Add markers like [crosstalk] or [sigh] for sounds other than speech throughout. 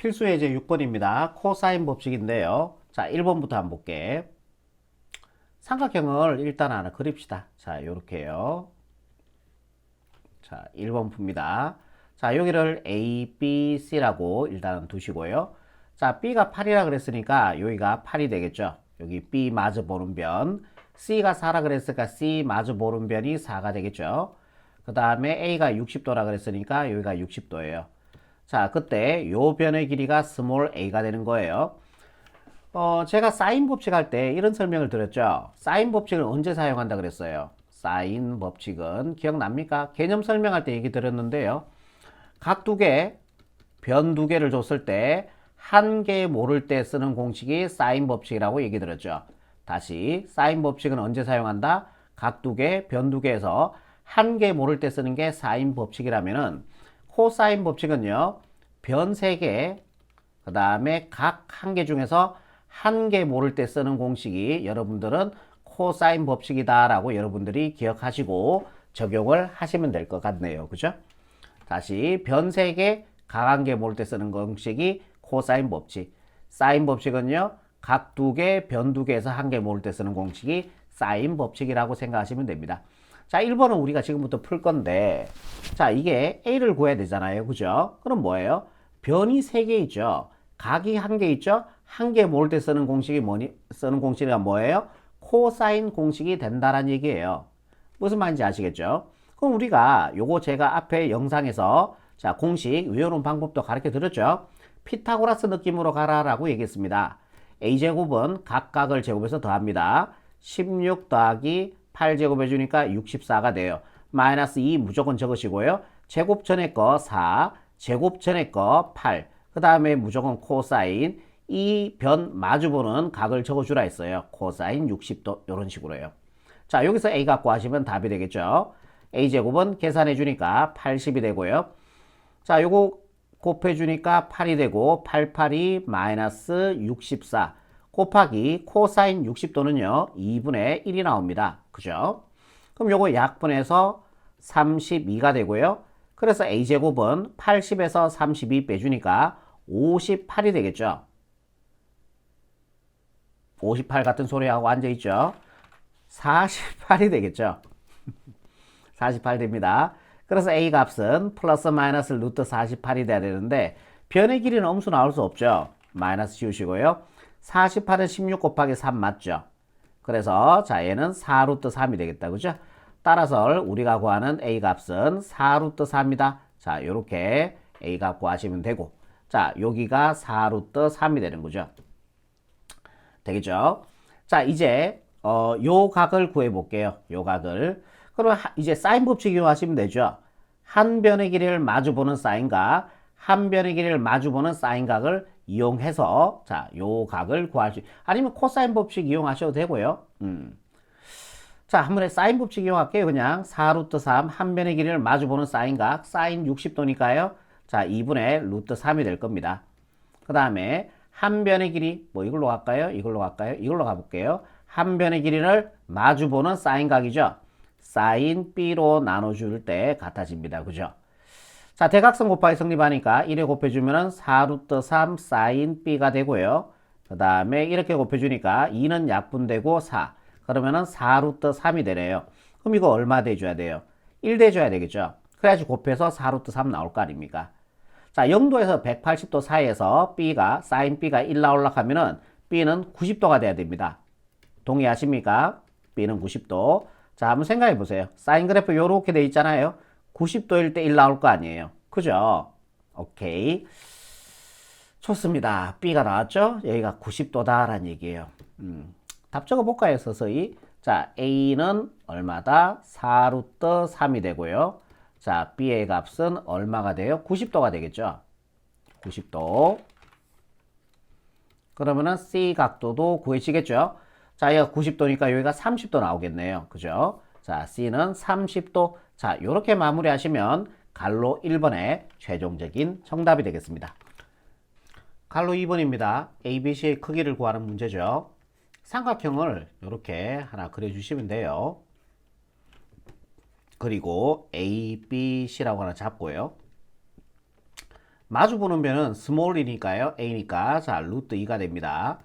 필수 예제 6번입니다. 코사인 법칙인데요. 자, 1번부터 한번 볼게. 삼각형을 일단 하나 그립시다. 자, 요렇게요. 자, 1번 풉니다. 자, 여기를 A, B, C라고 일단 두시고요. 자, B가 8이라 그랬으니까 여기가 8이 되겠죠. 여기 B 마주 보는 변. C가 4라 그랬으니까 C 마주 보는 변이 4가 되겠죠. 그 다음에 A가 60도라 그랬으니까 여기가 60도예요. 자, 그때 요 변의 길이가 스몰 a가 되는 거예요. 어, 제가 사인 법칙 할 때 이런 설명을 드렸죠. 사인 법칙을 언제 사용한다 그랬어요. 사인 법칙은 기억납니까? 개념 설명할 때 얘기 드렸는데요. 각 두 개, 변 두 개를 줬을 때 한 개 모를 때 쓰는 공식이 사인 법칙이라고 얘기 드렸죠. 다시 사인 법칙은 언제 사용한다? 각 두 개, 변 두 개에서 한 개 모를 때 쓰는 게 사인 법칙이라면은 코사인 법칙은요. 변 3개, 그 다음에 각 한 개 중에서 한 개 모를 때 쓰는 공식이 여러분들은 코사인 법칙이다라고 여러분들이 기억하시고 적용을 하시면 될 것 같네요. 그죠? 다시 변 3개, 각 한 개 모를 때 쓰는 공식이 코사인 법칙. 사인 법칙은요. 각 두 개, 변 두 개에서 한 개 모를 때 쓰는 공식이 사인 법칙이라고 생각하시면 됩니다. 자, 1번은 우리가 지금부터 풀 건데, 자, 이게 A를 구해야 되잖아요. 그죠? 그럼 뭐예요? 변이 3개 있죠? 각이 1개 있죠? 한 개 모을 때 쓰는 공식이 뭐니, 쓰는 공식이 뭐예요? 코사인 공식이 된다는 얘기예요. 무슨 말인지 아시겠죠? 그럼 우리가 요거 제가 앞에 영상에서 자, 공식 외우는 방법도 가르쳐 드렸죠? 피타고라스 느낌으로 가라라고 얘기했습니다. A제곱은 각각을 제곱해서 더합니다. 16 더하기 8제곱 해주니까 64가 돼요. 마이너스 2 무조건 적으시고요. 제곱 전에 거 4, 제곱 전에 거 8, 그 다음에 무조건 코사인, 이 변 마주보는 각을 적어주라 했어요. 코사인 60도 이런 식으로 해요. 자 여기서 A 갖고 하시면 답이 되겠죠. A제곱은 계산해 주니까 80이 되고요. 자 요거 곱해 주니까 8이 되고 88이 마이너스 64 곱하기 코사인 60도는요 2분의 1이 나옵니다. 그죠? 그럼 요거 약분해서 32가 되고요. 그래서 a제곱은 80에서 32 빼주니까 58이 되겠죠. 58 같은 소리하고 앉아있죠. 48이 되겠죠. [laughs] 48 됩니다. 그래서 a 값은 플러스 마이너스 루트 48이 돼야 되는데 변의 길이는 엄수 나올 수 없죠. 마이너스 지우시고요. 48은 16 곱하기 3 맞죠? 그래서 자 얘는 4루트 3이 되겠다. 그죠? 따라서 우리가 구하는 a 값은 4루트 4입니다. 자 요렇게 a 값 구하시면 되고 자 여기가 4루트 3이 되는 거죠. 되겠죠? 자 이제 어, 요 각을 구해 볼게요. 요 각을. 그럼 하, 이제 사인 법칙 이용하시면 되죠. 한 변의 길이를 마주보는 사인각, 한 변의 길이를 마주보는 사인각을 이용해서 자, 요 각을 구할 수 아니면 코사인 법칙 이용하셔도 되고요. 음. 자, 한 번에 사인 법칙 이용할게요. 그냥 4 루트 3, 한 변의 길이를 마주보는 사인각, 사인 60도니까요. 자, 2분의 루트 3이 될 겁니다. 그 다음에 한 변의 길이, 뭐 이걸로 갈까요? 이걸로 갈까요? 이걸로 가볼게요. 한 변의 길이를 마주보는 사인각이죠. 사인 B로 나눠줄 때 같아집니다. 그죠? 자, 대각선 곱하기 성립하니까 1에 곱해주면 4루트 3 사인 B가 되고요. 그 다음에 이렇게 곱해주니까 2는 약분되고 4. 그러면은 4루트 3이 되네요. 그럼 이거 얼마 대줘야 돼요? 1 대줘야 되겠죠? 그래야지 곱해서 4루트 3 나올 거 아닙니까? 자, 0도에서 180도 사이에서 B가, 사인 B가 1 나올라 하면은 B는 90도가 돼야 됩니다. 동의하십니까? B는 90도. 자, 한번 생각해 보세요. 사인 그래프 요렇게 돼 있잖아요. 90도일 때 1 나올 거 아니에요. 그죠? 오케이. 좋습니다. B가 나왔죠? 여기가 90도다라는 얘기예요. 음, 답 적어 볼까요? 서서히. 자, A는 얼마다? 4루트 3이 되고요. 자, B의 값은 얼마가 돼요? 90도가 되겠죠? 90도. 그러면은 C 각도도 구해지겠죠? 자, 여기가 90도니까 여기가 30도 나오겠네요. 그죠? 자, C는 30도. 자, 이렇게 마무리하시면 갈로 1번의 최종적인 정답이 되겠습니다. 갈로 2번입니다. ABC의 크기를 구하는 문제죠. 삼각형을 이렇게 하나 그려주시면 돼요. 그리고 ABC라고 하나 잡고요. 마주보는 변은 스몰이니까요. a니까 자 루트 2가 됩니다.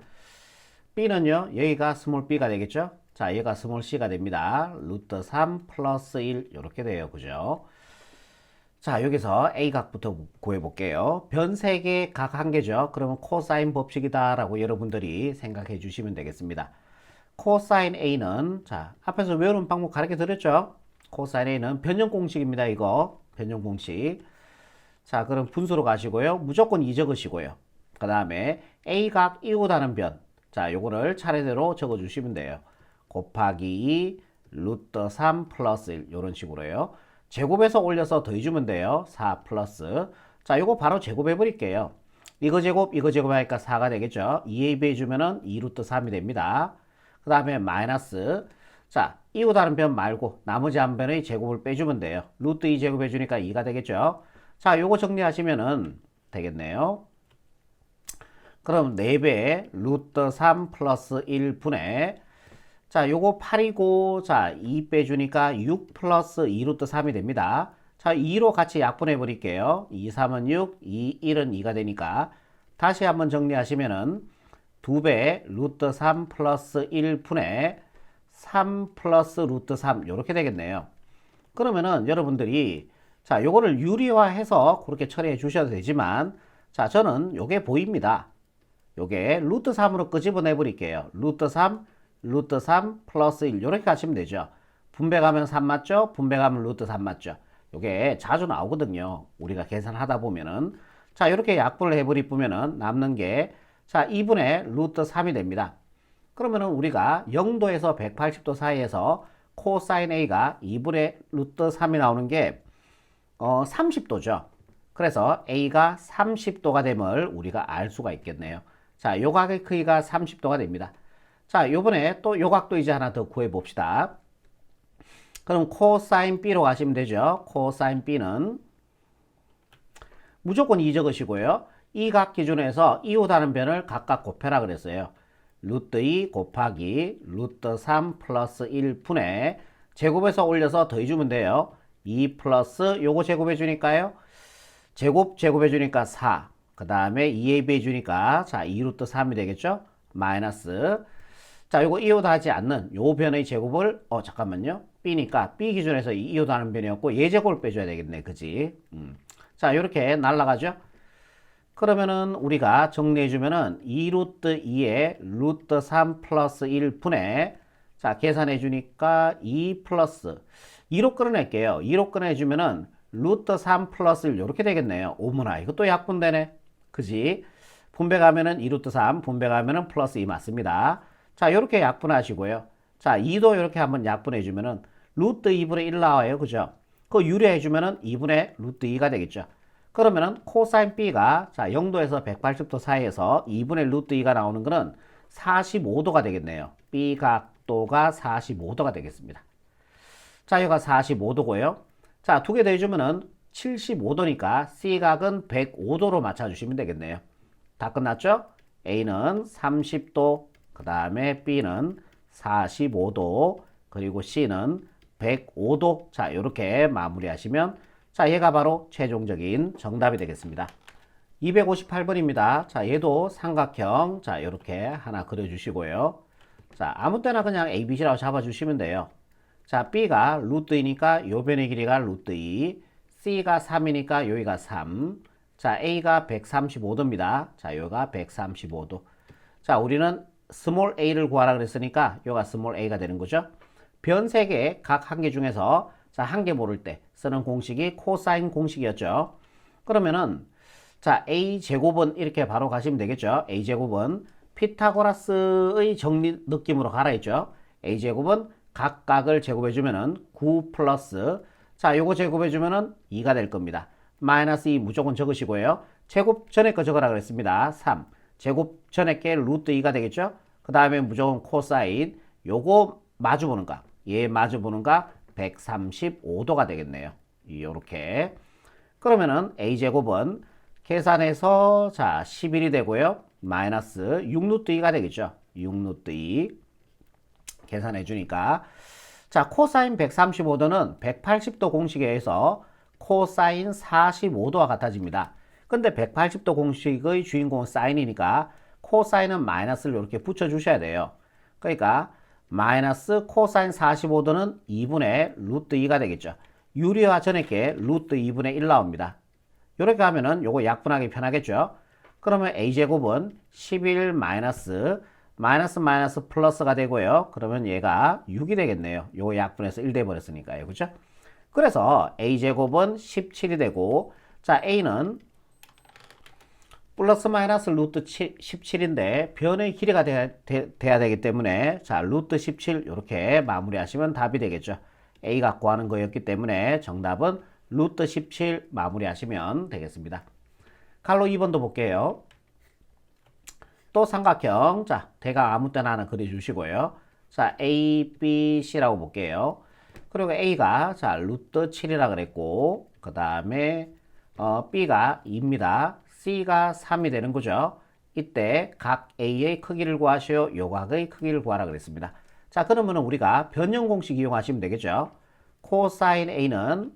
b는요. 여기가 스몰 b가 되겠죠. 자 얘가 스몰 c가 됩니다. 루트 3 플러스 1 이렇게 돼요. 그죠? 자 여기서 a 각부터 구해 볼게요. 변 3개 각한 개죠. 그러면 코사인 법칙이다 라고 여러분들이 생각해 주시면 되겠습니다. 코사인 a는 자 앞에서 외우는 방법 가르쳐 드렸죠. 코사인 a는 변형 공식입니다. 이거 변형 공식. 자, 그럼 분수로 가시고요. 무조건 2 적으시고요. 그 다음에 A각 이웃하는 변. 자, 요거를 차례대로 적어 주시면 돼요. 곱하기 2, 루트 3 플러스 1. 요런 식으로요. 제곱해서 올려서 더해주면 돼요. 4 플러스. 자, 요거 바로 제곱해 버릴게요. 이거 제곱, 이거 제곱하니까 4가 되겠죠. 2ab 해주면은 2 루트 3이 됩니다. 그 다음에 마이너스. 자, 이웃하는 변 말고 나머지 한 변의 제곱을 빼주면 돼요. 루트 2 제곱해주니까 2가 되겠죠. 자, 요거 정리하시면은 되겠네요. 그럼 4배 루트 3 플러스 1분의 자, 요거 8이고 자, 2 빼주니까 6 플러스 2 루트 3이 됩니다. 자, 2로 같이 약분해 버릴게요. 2, 3은 6, 2, 1은 2가 되니까 다시 한번 정리하시면은 2배 루트 3 플러스 1분의 3 플러스 루트 3 이렇게 되겠네요. 그러면은 여러분들이 자, 요거를 유리화해서 그렇게 처리해 주셔도 되지만 자, 저는 요게 보입니다. 요게 루트 3으로 끄집어내 버릴게요. 루트 3, 루트 3 플러스 1 요렇게 가시면 되죠. 분배가면 3 맞죠? 분배가면 루트 3 맞죠? 요게 자주 나오거든요. 우리가 계산하다 보면은 자, 이렇게 약분을 해버리면은 남는 게 자, 2분의 루트 3이 됩니다. 그러면은 우리가 0도에서 180도 사이에서 코사인 A가 2분의 루트 3이 나오는 게 어, 30도죠. 그래서 A가 30도가 됨을 우리가 알 수가 있겠네요. 자, 요각의 크기가 30도가 됩니다. 자, 요번에 또 요각도 이제 하나 더 구해 봅시다. 그럼 코사인 B로 가시면 되죠. 코사인 B는 무조건 2 적으시고요. 이 각 기준에서 이웃하는 변을 각각 곱해라 그랬어요. 루트 2 곱하기 루트 3 플러스 1분의 제곱해서 올려서 더해주면 돼요. 2 플러스 요거 제곱해 주니까요. 제곱 제곱해 주니까 4. 그 다음에 2ab 해주니까 자 2루트 3이 되겠죠. 마이너스 자 요거 이웃하지 않는 요 변의 제곱을 어 잠깐만요. b니까 b 기준에서 이웃하는 변이었고 얘 제곱을 빼줘야 되겠네. 그지? 음. 자 이렇게 날라가죠. 그러면은 우리가 정리해주면은 2 루트 2에 루트 3 플러스 1분의 자 계산해 주니까 2 플러스 2로 끌어낼게요. 2로 끌어내주면은 루트 3 플러스 1 이렇게 되겠네요. 오므나 이것도 약분되네. 그지? 분배 가면은 2 루트 3, 분배 가면은 플러스 2 맞습니다. 자 이렇게 약분하시고요. 자 2도 이렇게 한번 약분해주면은 루트 2분의 1 나와요. 그죠? 그거 유리해주면은 2분의 루트 2가 되겠죠. 그러면은 코사인 B가 자 0도에서 180도 사이에서 2분의 루트 2가 나오는 거는 45도가 되겠네요. B 각도가 45도가 되겠습니다. 자, 여기가 45도고요. 자, 두 개 더해주면은 75도니까 C각은 105도로 맞춰주시면 되겠네요. 다 끝났죠? A는 30도, 그 다음에 B는 45도, 그리고 C는 105도. 자, 이렇게 마무리하시면 자, 얘가 바로 최종적인 정답이 되겠습니다. 258번입니다. 자, 얘도 삼각형. 자, 이렇게 하나 그려주시고요. 자, 아무 때나 그냥 ABC라고 잡아주시면 돼요. 자, B가 루트이니까 요 변의 길이가 루트 2, C가 3이니까 여기가 3, 자, A가 135도입니다. 자, 여기가 135도. 자, 우리는 스몰 a를 구하라 그랬으니까 여기가 스몰 a가 되는 거죠. 변 3개 각 한 개 중에서 자, 한 개 모를 때 쓰는 공식이 코사인 공식이었죠. 그러면은 자, a 제곱은 이렇게 바로 가시면 되겠죠. a 제곱은 피타고라스의 정리 느낌으로 가라 했죠. a 제곱은 각각을 제곱해 주면은 9 플러스 자, 요거 제곱해 주면은 2가 될 겁니다. 마이너스 2 무조건 적으시고요. 제곱 전에 거 적으라 그랬습니다. 3. 제곱 전에 게 루트 2가 되겠죠? 그 다음에 무조건 코사인 요거 마주보는 각. 얘 마주보는 각 135도가 되겠네요. 요렇게. 그러면은 a제곱은 계산해서 자 11이 되고요. 마이너스 6루트 2가 되겠죠. 6루트 2 계산해 주니까 자 코사인 135도는 180도 공식에 의해서 코사인 45도와 같아집니다. 근데 180도 공식의 주인공은 사인이니까 코사인은 마이너스를 이렇게 붙여주셔야 돼요. 그러니까 마이너스 코사인 45도는 2분의 루트 2가 되겠죠. 유리화 전액에 루트 2분의 1 나옵니다. 이렇게 하면은 요거 약분하기 편하겠죠. 그러면 a제곱은 11 마이너스 마이너스 마이너스 플러스가 되고요. 그러면 얘가 6이 되겠네요. 요거 약분해서 1 돼버렸으니까요. 그죠? 그래서 a제곱은 17이 되고 자 a는 플러스 마이너스 루트 17인데 변의 길이가 돼야, 돼, 돼야 되기 때문에 자 루트 17 이렇게 마무리하시면 답이 되겠죠. a 갖고 하는 거였기 때문에 정답은 루트 17 마무리하시면 되겠습니다. 칼로 2번도 볼게요. 또 삼각형 자 대각 아무 때나 하나 그려주시고요. 자 a, b, c라고 볼게요. 그리고 a가 자 루트 7이라 그랬고 그 다음에 어, b가 2입니다. C가 3이 되는 거죠. 이때 각 a의 크기를 구하시오. 요각의 크기를 구하라 그랬습니다. 자 그러면 우리가 변형 공식 이용하시면 되겠죠. 코사인 a는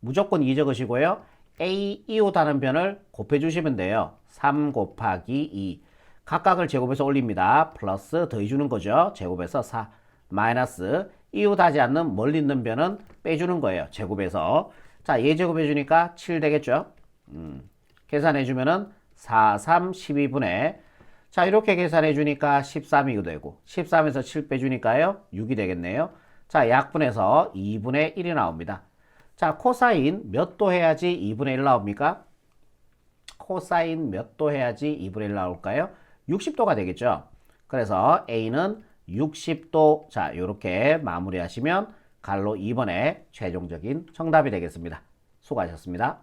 무조건 2 적으시고요. a 이오다는 변을 곱해주시면 돼요. 3 곱하기 2. 각각을 제곱해서 올립니다. 플러스 더해주는 거죠. 제곱해서 4 마이너스 이웃하지 않는 멀리 있는 변은 빼주는 거예요. 제곱해서 자 예제곱해주니까 7 되겠죠. 음, 계산해 주면은 4, 3, 12분의 자 이렇게 계산해 주니까 13이 되고 13에서 7 빼주니까요 6이 되겠네요. 자 약분해서 2분의 1이 나옵니다. 자 코사인 몇 도 해야지 2분의 1 나옵니까? 코사인 몇 도 해야지 2분의 1 나올까요? 60도가 되겠죠. 그래서 A는 60도 자 이렇게 마무리하시면 갈로 2번에 최종적인 정답이 되겠습니다. 수고하셨습니다.